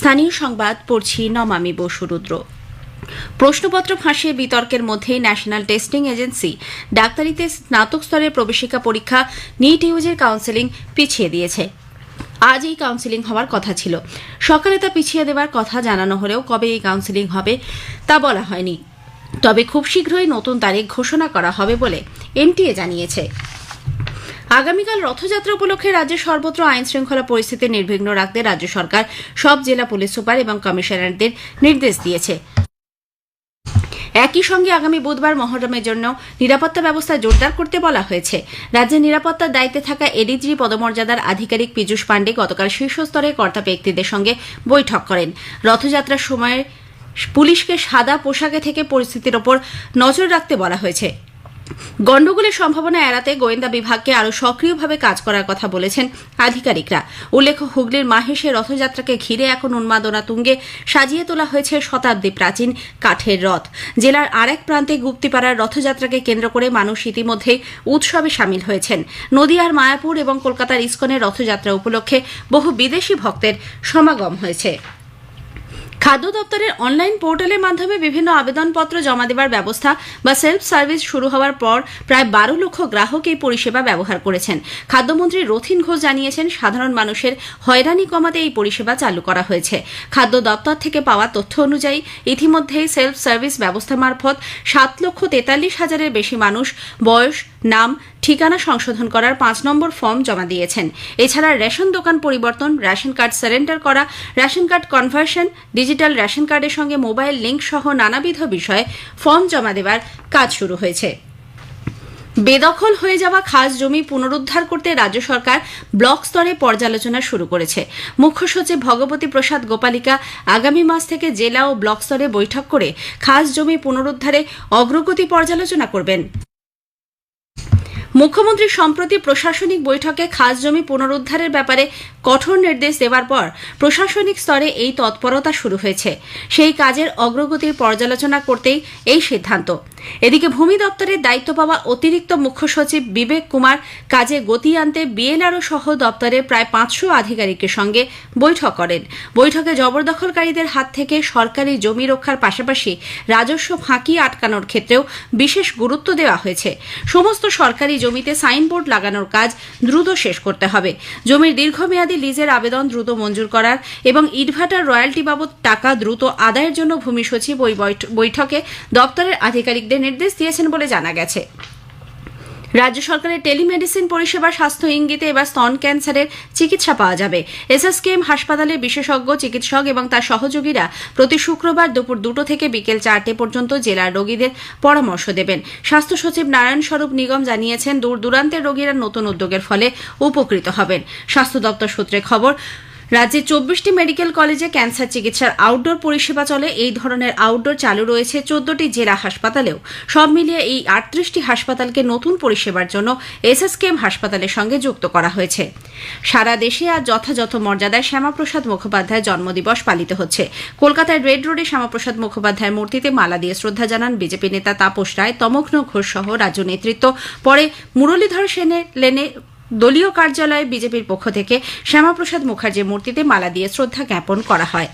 স্থানীয় সংবাদ পড়ছি নমামি বসুরুদ্র প্রশ্নপত্র ফাঁসিয়ে বিতর্কের মধ্যেই ন্যাশনাল টেস্টিং এজেন্সি ডাক্তারিতে স্নাতক স্তরের প্রবেশিকা পরীক্ষা, নিট ইউজের কাউন্সেলিং পিছিয়ে দিয়েছে। আজ এই কাউন্সেলিং হওয়ার কথা ছিল। সকালে তা পিছিয়ে দেওয়ার কথা জানানো হলেও কবে এই কাউন্সেলিং হবে তা বলা হয়নি। তবে খুব শীঘ্রই নতুন তারিখ ঘোষণা করা হবে বলে এনটিএ জানিয়েছে। আগামীকাল রথযাত্রা উপলক্ষে রাজ্যের সর্বত্র আইন শৃঙ্খলা পরিস্থিতি নির্বিঘ্ন রাখতে রাজ্য সরকার সব জেলা পুলিশ সুপার এবং কমিশনারদের নির্দেশ দিয়েছে। একই সঙ্গে আগামী বুধবার মহরমের জন্য নিরাপত্তা ব্যবস্থা জোরদার করতে বলা হয়েছে। রাজ্যের নিরাপত্তার দায়িত্বে থাকা এডিজি পদমর্যাদার আধিকারিক পীযূষ পাণ্ডে গতকাল শীর্ষস্তরের কর্তা ব্যক্তিদের সঙ্গে বৈঠক করেন। রথযাত্রার সময় পুলিশকে সাদা পোশাকে থেকে পরিস্থিতির ওপর নজর রাখতে বলা হয়েছে। গণ্ডগোলের সম্ভাবনা এড়াতে গোয়েন্দা বিভাগকে আরও সক্রিয়ভাবে কাজ করার কথা বলেছেন আধিকারিকরা। উল্লেখ্য, হুগলির মাহেশে রথযাত্রাকে ঘিরে এখন উন্মাদনা তুঙ্গে সাজিয়ে তোলা হয়েছে শতাব্দী প্রাচীন কাঠের রথ। জেলার আরেক প্রান্তে গুপ্তিপাড়ার রথযাত্রাকে কেন্দ্র করে মানুষ ইতিমধ্যেই উৎসবে সামিল হয়েছেন। নদিয়ার মায়াপুর এবং কলকাতার ইস্কনের রথযাত্রা উপলক্ষে বহু বিদেশি ভক্তের সমাগম হয়েছে। খাদ্য দপ্তরের অনলাইন পোর্টালের মাধ্যমে বিভিন্ন আবেদনপত্র জমা দেওয়ার ব্যবস্থা বা সেলফ সার্ভিস শুরু হওয়ার পর প্রায় বারো লক্ষ গ্রাহক এই পরিষেবা ব্যবহার করেছেন। খাদ্যমন্ত্রী রথিন ঘোষ জানিয়েছেন, সাধারণ মানুষের হয়রানি কমাতে এই পরিষেবা চালু করা হয়েছে। খাদ্য দপ্তর থেকে পাওয়া তথ্য অনুযায়ী ইতিমধ্যেই সেলফ সার্ভিস ব্যবস্থা মারফত সাত লক্ষ তেতাল্লিশ হাজারের বেশি মানুষ বয়স, নাম ঠিকানা সংশোধন করার পাঁচ নম্বর ফর্ম জমা দিয়েছেন। এছাড়া রেশন দোকান পরিবর্তন, রেশন কার্ড সারেন্ডার করা, ration card conversion, digital ration কার্ডের সঙ্গে মোবাইল লিঙ্ক সহ নানাবিধ বিষয়ে ফর্ম জমা দেওয়ার কাজ শুরু হয়েছে। বেদখল হয়ে যাওয়া খাস জমি পুনরুদ্ধার করতে রাজ্য সরকার ব্লক স্তরে পর্যালোচনা শুরু করেছে। মুখ্য সচিব ভগবতী প্রসাদ গোপালিকা আগামী মাস থেকে জেলা ও ব্লক স্তরে বৈঠক করে খাস জমি পুনরুদ্ধারে অগ্রগতি পর্যালোচনা করবেন। মুখ্যমন্ত্রী সম্প্রতি প্রশাসনিক বৈঠকে খাস জমি পুনরুদ্ধারের ব্যাপারে কঠোর নির্দেশ দেওয়ার পর প্রশাসনিক স্তরে এই তৎপরতা শুরু হয়েছে। সেই কাজের অগ্রগতির পর্যালোচনা করতেই এই সিদ্ধান্ত। এদিকে ভূমি দপ্তরের দায়িত্ব পাওয়া অতিরিক্ত মুখ্য সচিব বিবেক কুমার কাজে গতি আনতে বিএলআরও সহ দপ্তরের প্রায় পাঁচশো আধিকারিকের সঙ্গে বৈঠক করেন। বৈঠকে জবরদখলকারীদের হাত থেকে সরকারি জমি রক্ষার পাশাপাশি রাজস্ব ফাঁকি আটকানোর ক্ষেত্রেও বিশেষ গুরুত্ব দেওয়া হয়েছে। সমস্ত সরকারি জমিতে সাইনবোর্ড লাগানোর কাজ দ্রুত শেষ করতে হবে। জমির দীর্ঘমেয়াদী লিজের আবেদন দ্রুত মঞ্জুর করার এবং ইটভাটার রয়্যালটি বাবদ টাকা দ্রুত আদায়ের জন্য ভূমি সচিব ওই বৈঠকে দপ্তরের আধিকারিকদের নির্দেশ দিয়েছেন বলে জানা গেছে। রাজ্য সরকারের টেলিমেডিসিন পরিষেবা স্বাস্থ্য ইঙ্গিতে এবার স্তন ক্যান্সারের চিকিৎসা পাওয়া যাবে। এসএসকেএম হাসপাতালে বিশেষজ্ঞ, চিকিৎসক এবং তার সহযোগীরা প্রতি শুক্রবার দুপুর দুটো থেকে বিকেল চারটে পর্যন্ত জেলার রোগীদের পরামর্শ দেবেন। স্বাস্থ্য সচিব নারায়ণ স্বরূপ নিগম জানিয়েছেন দূর দূরান্তের রোগীরা নতুন উদ্যোগের ফলে উপকৃত হবেন। স্বাস্থ্য দপ্তর সূত্রে খবর রাজ্যে চব্বিশটি মেডিকেল কলেজে ক্যান্সার চিকিৎসার আউটডোর পরিষেবা চলে। এই ধরনের আউটডোর চালু রয়েছে চোদ্দটি জেলা হাসপাতালেও। সব মিলিয়ে এই আটত্রিশটি হাসপাতালকে নতুন পরিষেবার জন্য এসএসকেএম হাসপাতালের সঙ্গে যুক্ত করা হয়েছে। সারা দেশে আজ যথাযথ মর্যাদায় শ্যামাপ্রসাদ মুখোপাধ্যায়ের জন্মদিবস পালিত হচ্ছে। কলকাতায় রেড রোডে শ্যামাপ্রসাদ মুখোপাধ্যায়ের মূর্তিতে মালা দিয়ে শ্রদ্ধা জানান বিজেপি নেতা তাপস রায় তমগ্ন ঘোষ সহ রাজ্য নেতৃত্ব। পরে মুরলীধর সেনের লেনে দলীয় কার্যালয়ে বিজেপির পক্ষ থেকে শ্যামাপ্রসাদ মুখার্জির মূর্তিতে মালা দিয়ে শ্রদ্ধা জ্ঞাপন করা হয়।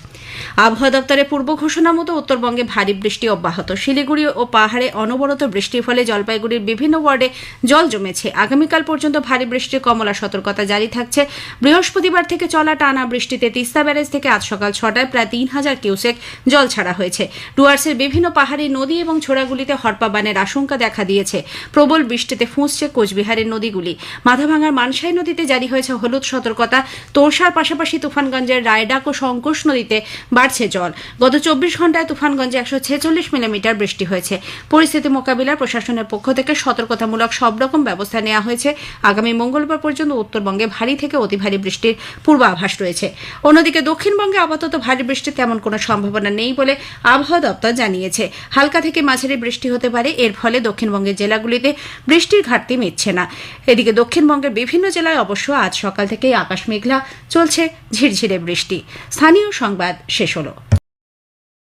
আবহাওয়া দপ্তরের পূর্ব ঘোষণা মতো উত্তরবঙ্গে ভারী বৃষ্টি অব্যাহত। শিলিগুড়ি ও পাহাড়ে অনবরত বৃষ্টির ফলে জলপাইগুড়ির বিভিন্ন ওয়ার্ডে জল জমেছে। আগামীকাল পর্যন্ত ভারী বৃষ্টির কমলা সতর্কতা জারি থাকছে। বৃহস্পতিবার থেকে চলা টানা বৃষ্টিতে তিস্তা ব্যারেজ থেকে আজ সকাল ছটায় প্রায় তিন হাজার কিউসেক জল ছাড়া হয়েছে। ডুয়ার্সের বিভিন্ন পাহাড়ি নদী এবং ছোড়াগুলিতে হরপাবানের আশঙ্কা দেখা দিয়েছে। প্রবল বৃষ্টিতে ফুঁসছে কোচবিহারের নদীগুলি। মাথাভাঙার মানসাই নদীতে জারি হয়েছে হলুদ সতর্কতা। তোরসার পাশাপাশি তুফানগঞ্জের রায়ডাক ও সংকোষ নদীতে বাড়ছে জল। গত চব্বিশ ঘন্টায় তুফানগঞ্জে একশো ছেচল্লিশ মিলিমিটার বৃষ্টি হয়েছে। পরিস্থিতি মোকাবিলায় প্রশাসনের পক্ষ থেকে সতর্কতামূলক সব রকম ব্যবস্থা নেওয়া হয়েছে। আগামী মঙ্গলবার পর্যন্ত উত্তরবঙ্গে ভারী থেকে অতি ভারী বৃষ্টির পূর্বাভাস রয়েছে। অন্যদিকে দক্ষিণবঙ্গে আপাতত ভারী বৃষ্টির তেমন কোনো সম্ভাবনা নেই বলে আবহাওয়া দপ্তর জানিয়েছে। হালকা থেকে মাঝারি বৃষ্টি হতে পারে, এর ফলে দক্ষিণবঙ্গের জেলাগুলিতে বৃষ্টির ঘাটতি মিটছে না। এদিকে দক্ষিণবঙ্গের বিভিন্ন জেলায় অবশ্য আজ সকাল থেকেই আকাশ মেঘলা, চলছে ঝিরঝিরে বৃষ্টি। স্থানীয় সংবাদ শেষ হলো।